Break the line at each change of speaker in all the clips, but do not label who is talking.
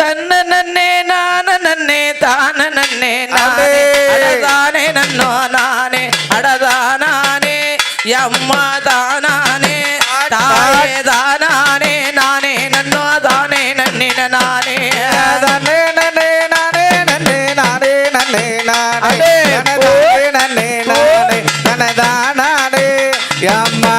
தன்ன நான நன்னே தான நன்னே நானே நன்னோ நானே. அடதானே அம்மா தானானே. தாயே தானானே. நானே நன்னோ தானே நன்னின நானே.
நன்னே நன்னே நானே நன்னே நானே நன்னே நானே. நன்னே நானே. நனதானானே அம்மா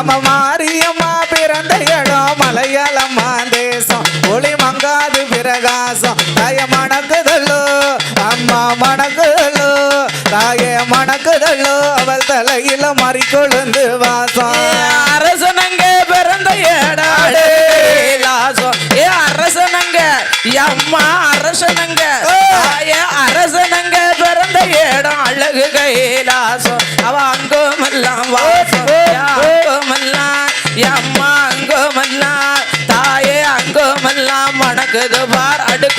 நம்ம மாரியம்மா பிறந்த இடம் மலையாளமா தேசம் ஒளி மங்காது பிரகாசம் தாய மணக்குதல்லோ அம்மா மணக்குதல்லோ தாய மணக்குதல்லோ அவள் தலையில மறிக்கொழுந்து வாசம்.
அரசனங்க பிறந்த ஏடாடு லாசம். ஏ அரசனங்க அம்மா அரசனங்க அரசனங்க பிறந்த ஏடம் அழகு கைலாசம். அவ அங்கோமெல்லாம்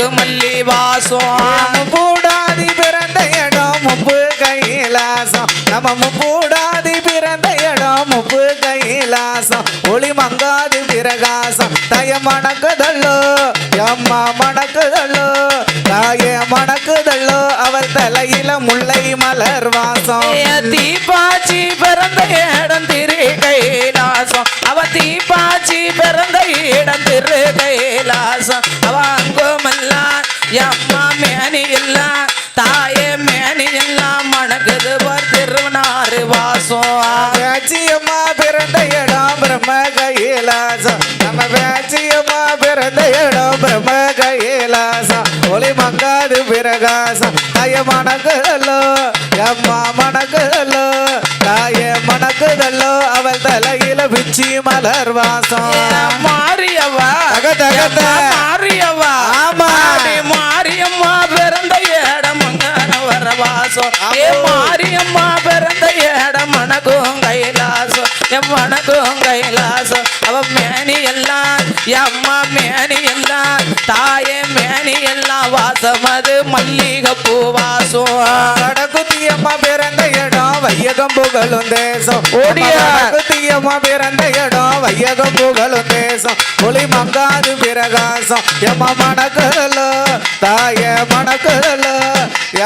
அடுக்கு மல்லி வாசம்
பூடாதி பிறந்த இடம் முப்பு கைலாசம். நம்ம முப்பூடாதி பிறந்த இடம் முப்பு கைலாசம். ஒளி மங்காது பிரகாசம். தய மணக்குதல்லோ அம்மா மணக்குதல்லோ தாய மணக்குதல்லோ அவள் தலையில முல்லை மலர் வாசம்.
ஏ தீப்பாச்சி பிறந்த இடம் திரு கைலாசம். அவ தீப்பாச்சி பிறந்த இடம் திரு கைலாசம். அவ அங்கோமெல்லாம் அம்மா மேனி எல்லாம் தாயே மேனி எல்லாம் மணக்குது பார் திருவனாறு வாசம்.
வேச்சியம்மா பிறந்த இடம் பிரம்ம கைலாசம் நம்ம வேச்சியம்மா பிறந்த இடம் பிரம்ம கைலாசம் ஒளி மங்காது பிரகாசம் தாய மணக்குதல்லோ அம்மா மணக்குதல்லோ. தாய மணக்குதல்லோ அவள் தலையில பிச்சி மலர் வாசம்.
மாரியவா
தக,
என் மணக்கும் கைலாசம் அவ மேனி எல்லாம் அம்மா மேனி எல்லாம் தாயே மேனி எல்லாம் வாசம் அது மல்லிகை பூ வாசம்.
வடக்குத்தியம்மா பிறந்த இடம் வையகம் புகழும் தேசம்.
ஓடியா.
வடக்குத்தியம்மா பிறந்த இடம் வையகம் புகழும் தேசம். ஒளி மங்காது பிரகாசம். எம்மா மணக்குதல்லோ தாய மணக்குதல்லோ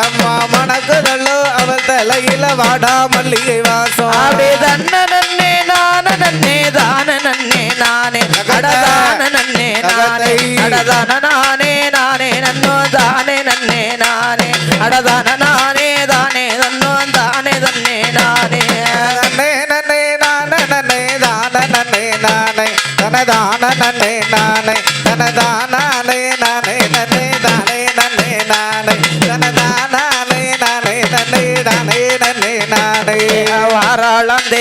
எம்மா மணக்குதல்லோ அவள் தலையில வாடா மல்லிகை வாசம்.
அப்படி தன்ன அடதான நானே நானே நன்னோ தானே நன்னே நானே. அடதான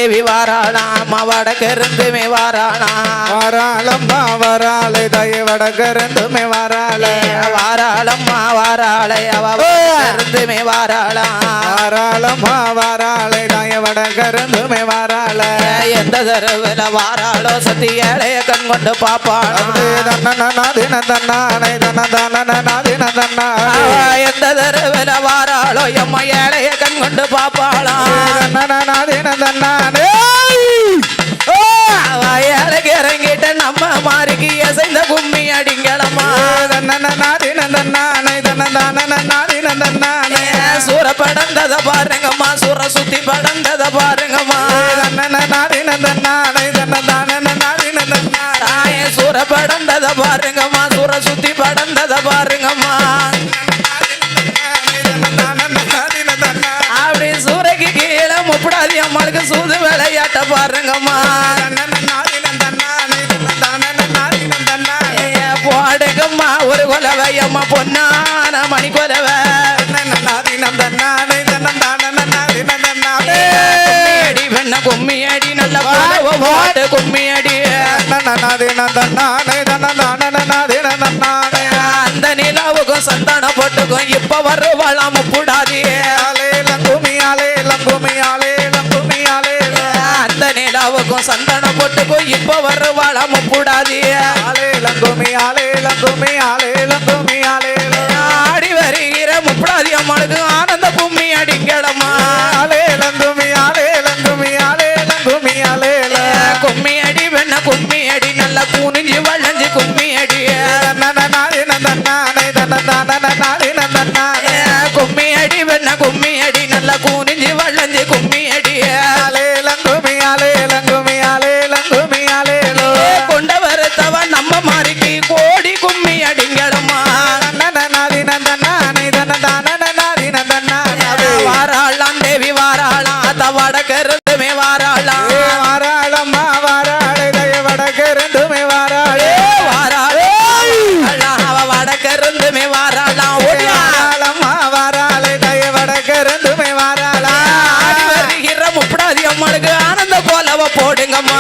தேவி வாராளாம் வடக்கிருந்துமே வாராளாம்
வராளம்மா வராளே தய வடகருந்துமே வராளே.
வாராளம்மா வாராளை அவ இருந்துமே வாராளாம்
வராளம்மா வராளே தய வடகருந்துமே வராளே.
எந்த தரவுல வாராளோ சத்தி ஏழைய கண் கொண்டு பாப்பாளோ.
தன்ன தன்னானே தன்ன தன்ன தின தன்னா
எந்த தரவுல வாராளோ எம்மா ஏழைய கண் கொண்டு பாப்பாளாம் அவ பாருங்கம்மா சுத்தி படந்தத பாருங்கம்மா. தாய சூற படந்தத பாருங்கம்மா. சூற சுத்தி படந்தத பாருங்கம்மா. அப்படி சூறைக்கு கீழே முப்படாதி அம்மாளுக்கு சூது விளையாட்ட பாருங்கம்மா. போடுங்கம்மா ஒரு கொலவை அம்மா பொன்னான மணி கொலவை அந்த நிலாவுக்கும் சந்தான போட்டுக்கும் இப்ப வருவாளாம கூடாது அந்த நிலாவுக்கும் சந்தான
போட்டுக்கும் இப்ப வருவாளாம கூடாது
ஆடி வருகிற முப்படாதி அம்மனுக்கு ஆனந்த பூமி அடிக்கட போடுங்கம்மா.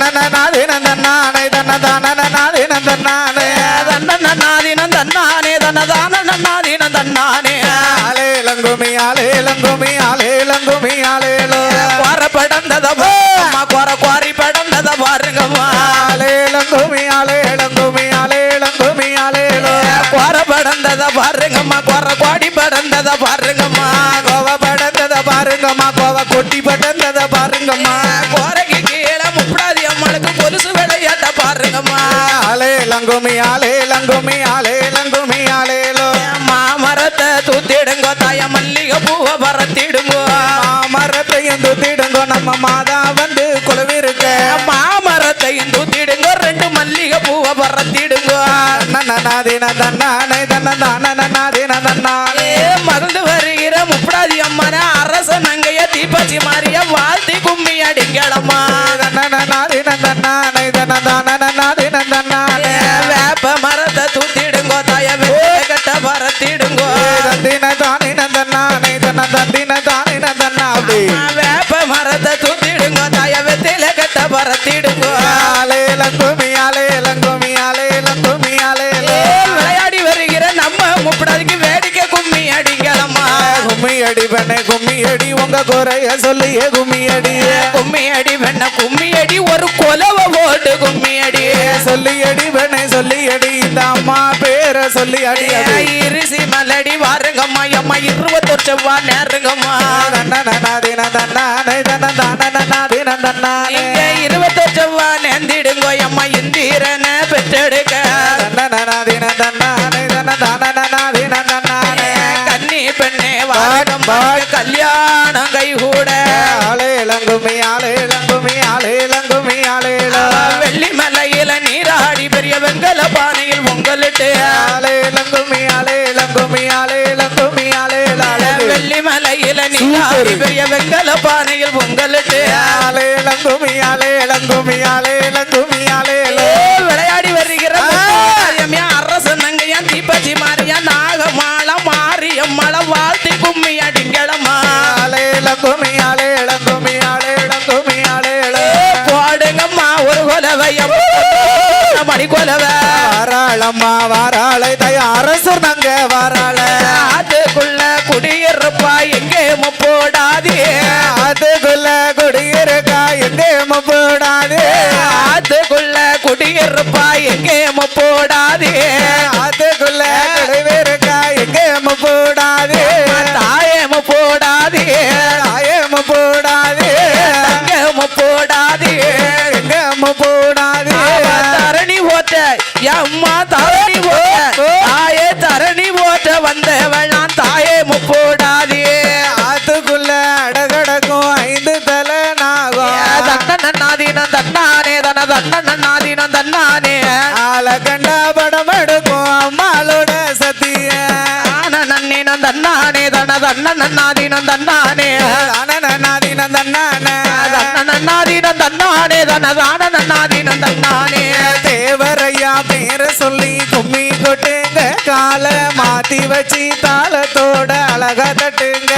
நன்னநாதி நந்தன்னானே. தன்னதானநாதி நந்தன்னானே
தன்னநாதீனம் தன்னானே தன்னதான நாதீனம் தன்னானே
ஆலேலங்குமி ஆலேலங்குமி ஆலேலங்குமி ஆலேலோ
குறை படந்தத அம்மா குறை குறை படந்தத பாருங்கம்மா.
ஆலேலங்குமி ஆலேலங்குமி ஆலேலங்குமி ஆலேலோ
குறை படந்தத பாருங்கம்மா. குறை குவாடி படந்தத பாருங்கம்மா.
கோவ படந்தத பாருங்கம்மா. கோவ கொட்டி படந்தத பாருங்கம்மா. ஆலேலங்குமி ஆலேலங்குமி ஆலேலோ
மாமரத்தை தூத்திடுங்கோ தாய மல்லிகை பூவை பறத்திடுங்கோ
மாமரத்தையும் துத்திடுங்கோ நம்ம மாதா வந்து குழுவிருக்க
மாமரத்தையும் தூத்திடுங்கோ ரெண்டு மல்லிகை பூவை பறத்திடுங்கோ
நன்னநாதின தன்னானை தன்னதானநாதின தன்னானே
ஏ மகிழ்ந்து வருகிற முப்படாதி அம்மன அரச நங்கைய தீபச்சி மாறிய வாழ்த்தி கும்மி அடிங்களம்மா
தன்னநாதின தன்னானை தன்னதானநாதின
பறத்திடுங்கோ
ஆலேலங்குமி ஆலேலங்குமி ஆலேலங்குமி ஆலேலோ
விளையாடி வருகிற நம்ம முப்படாதிக்கு வேடிக்கை கும்மி அடிங்களம்மா
கும்மி அடி பெண்ணே கும்மி அடி உங்க குறைய சொல்லியே கும்மி அடி.
கும்மி அடி வெண்ண கும்மி அடி ஒரு கொலவ போட்டு கும்மி அடி.
சொல்லி அடி பெண்ணே சொல்லி அடி. இந்த அம்மா பேரை சொல்லி அடி
இருசி மலடி வாருங்கம்மா அம்மா இருபத்தொரு செவ்வா நேருங்கம்மா.
தன்னானை தன்ன தானநாதின தன்னானே
இங்க இருபத்தொரு
தன்னநாதின தன்னானை தன்ன தானநாதின தன்னானே
கன்னி பெண்ணே வாருங்கம்மா கல்யாணம் கை கூட
ஆலேலங்குமி ஆலேலங்குமி ஆலேலங்குமி ஆலேலோ
வெள்ளி மலையில நீராடி பெரிய வெங்கல பானையில் பொங்கலிட்டு.
ஆலேலங்குமி ஆலேலங்குமி ஆலேலங்குமி ஆலேலாலே
வெள்ளி மலையில நீராடி பெரிய வெங்கல பானையில் பொங்கலிட்டு.
வாராளம்மா வாராளை தய அரசர் நங்க வாராள.
அதுக்குள்ள குடியிருப்பா எங்கே முப்போடாதே
அதுக்குள்ள குடியிருக்கா எங்கே போடாதே.
அதுக்குள்ள குடியிருப்பா எங்கே முப்போடாதே
அதுக்குள்ள குடியிருக்கா எங்கே போடாதே.
தாயே முப்போடாதே
ஆயம் போடாதே.
தங்க முப்போடாதே
எங்க போடாதே.
தரணி ஓட்ட அம்மா வந்தவளான் தாயே முப்போடாதே
அதுக்குள்ள அடகடக்கும் ஐந்து தலை நாகம்
தன்னண்ணாதீனம் தன்னானே தன தன்னண்ணாதீனம் தன்னானே.
ஆள
தன்னானே தன தன்னண்ணாதீனம் தன்னானே
அனநாதினம் தன்னான
தன்னண்ணாதீனம் தன்னானே தன தானண்ணாதீனம் தன்னானே
தேவரையா பேர சொல்லி கும்மி கொட்டுங்க. கால மாத்தி வச்சு தாளத்தோட அழகா தட்டுங்க.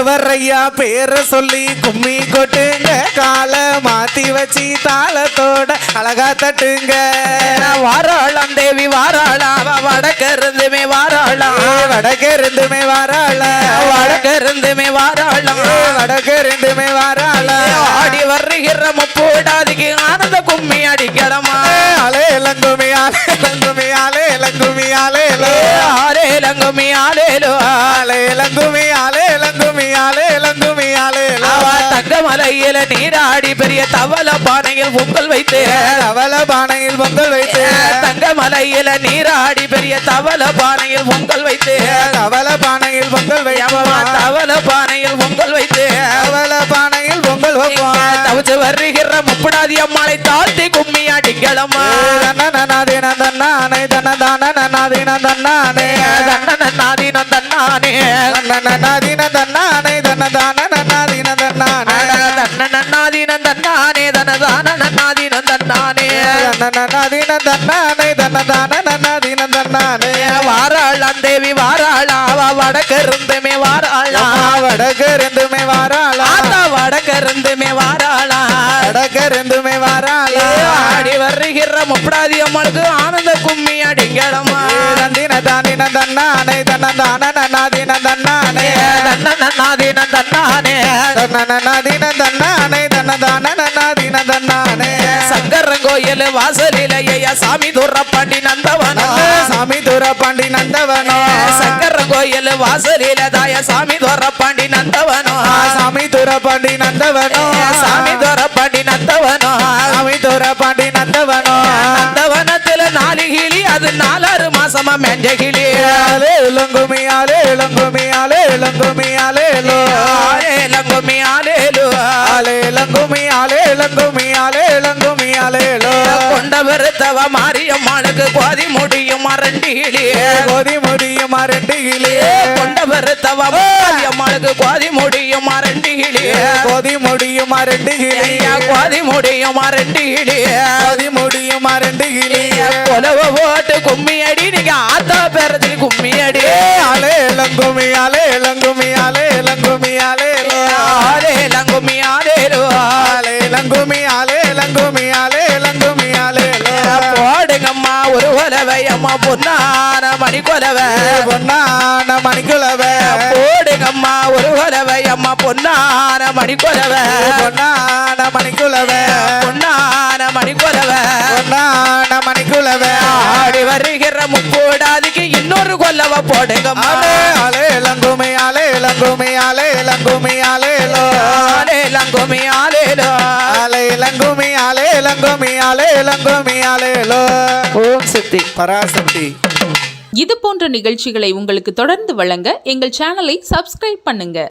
தேவரையா பேர சொல்லி கும்மி கொட்டுங்க. கால மாத்தி வச்சு தாளத்தோட அழகா தட்டுங்க.
வாராளாம் தேவி வாராளாம். வடக்க இருந்துமே வாராளாம்.
வடக்கு இருந்துமே வாராள
வடக்க இருந்துமே வாராளாம்.
வடக்கு இருந்துமே வாராள
ஆடி வருகிற முப்போடாதிக்கு கும்மி அடிக்கலமா
ஆலே லங்குமி ஆலே லங்குமி ஆலே லங்குமி ஆலே.
ஆலே லங்குமி ஆலேலோ மலையில நீராடி பெரிய தவள பானையில் பொங்கல் வைத்து.
அவல பானையில் பொங்கல் வைத்து.
தங்க மலையில நீராடி பெரிய தவள பானையில் பொங்கல் வைத்து.
அவல பானையில் பொங்கல் வைப்போம்
தவள பானையில் பொங்கல் வைத்து.
அவல பானையில் பொங்கல் வைப்போம்.
தவிச்சு வருகிற முப்படாதி அம்மாளை தாழ்த்தி கும்மி அடிங்களம்மா.
தன்னநாதீன தன்னானே தன்னதான நன்னாதீன தன்னானே
தன்னநாதீனம் தன்னானே
தன்னநாதீன தன்னானே தன்னானே
தனதான நன்னாதீனம் தன்னானே.
தன்னநாதீன தன்னானே தன்னதான நன்னாதீன தன்னானே
வாராளாம் தேவி வாராளா. அவ வடக்கிருந்துமே வாராளா.
வடகருந்துமே வாராளா.
வடக்கிருந்துமே வாராளா.
வடகருந்துமே வாராளா
ஆடி வருகிற முப்படாதி அம்மளுக்கு ஆனந்த கும்மி அடிங்களம்மா.
தந்தின தானின தன்னானே தன்னதான நன்னாதீன தன்னானே.
தன்னநாதீனம் தன்னானே
தன்னநாதீன தன்னானே. தன்னதான நன்னாதீன தன்னானே
சங்கரன் கோயில் வாசலில ஐயா சாமி துறப்பாண்டி நந்தவனா?
சாமி துர பாண்டி நந்தவனோ?
சங்கரன் கோயில் வாசலில தாய சாமி துறப்பாண்டி நந்தவனோ?
சாமி துர பாண்டி நந்தவனோ
சாமி துறப்பாண்டி நந்தவனோ
சாமி துர பாண்டி நந்தவனோ
நந்தவனத்துல நாலு கிளி அது நாலாறு மாசமா மெஞ்ச கிளி.
ஆலே இளங்குமி ஆலே இளங்குமி ஆலே இளங்குமி ஆலே லோ.
ஆலே லங்குமி ஆலேலு
ஆலே இளங்குமி ஆலே இளங்குமி ஆலே இளங்குமி ஆலே லோ
கொண்ட வருத்தவ மாரியம்மாளுக்கு கோதி முடியும் அரண்டி கிளி
கோதி முடியும் ரெண்டு கிளி
கொண்ட வருத்தவ மாரியம்மாளுக்கு கோதி முடியும் அரண்டி கிளி
கோதி முடியும்
ஐயா கோதி முடியும் அரண்டி கிளி
கோதி முடியும் ரெண்டு கிளி
கொலவ போட்டு கும்மி அடி நீங்க ஆத்தா பேரத்தில் கும்மி அடி
ஆலே இளங்குமி
அம்மா பொன்னான மணி கொலவை
பொன்னான மணிக்குளவ
போடுங்கம்மா ஒரு கொலவை அம்மா பொன்னான மணி கொலவை
பொன்னான மணிக்குளவ
பொன்னான மணி கொலவை
பொன்னான மணிக்குளவ
ஆடி வருகிற முப்போடாதிக்கு இன்னொரு கொல்லவ போடுங்கம்மா.
ஆலே ஆலே இளங்குமி ஆலே ஆலே இளங்குமி ஆலே இளங்குமி ஆலேலோ
ஓம் சக்தி
பராசக்தி.
இது போன்ற நிகழ்ச்சிகளை உங்களுக்கு தொடர்ந்து வழங்க எங்கள் சேனலை சப்ஸ்கிரைப் பண்ணுங்க.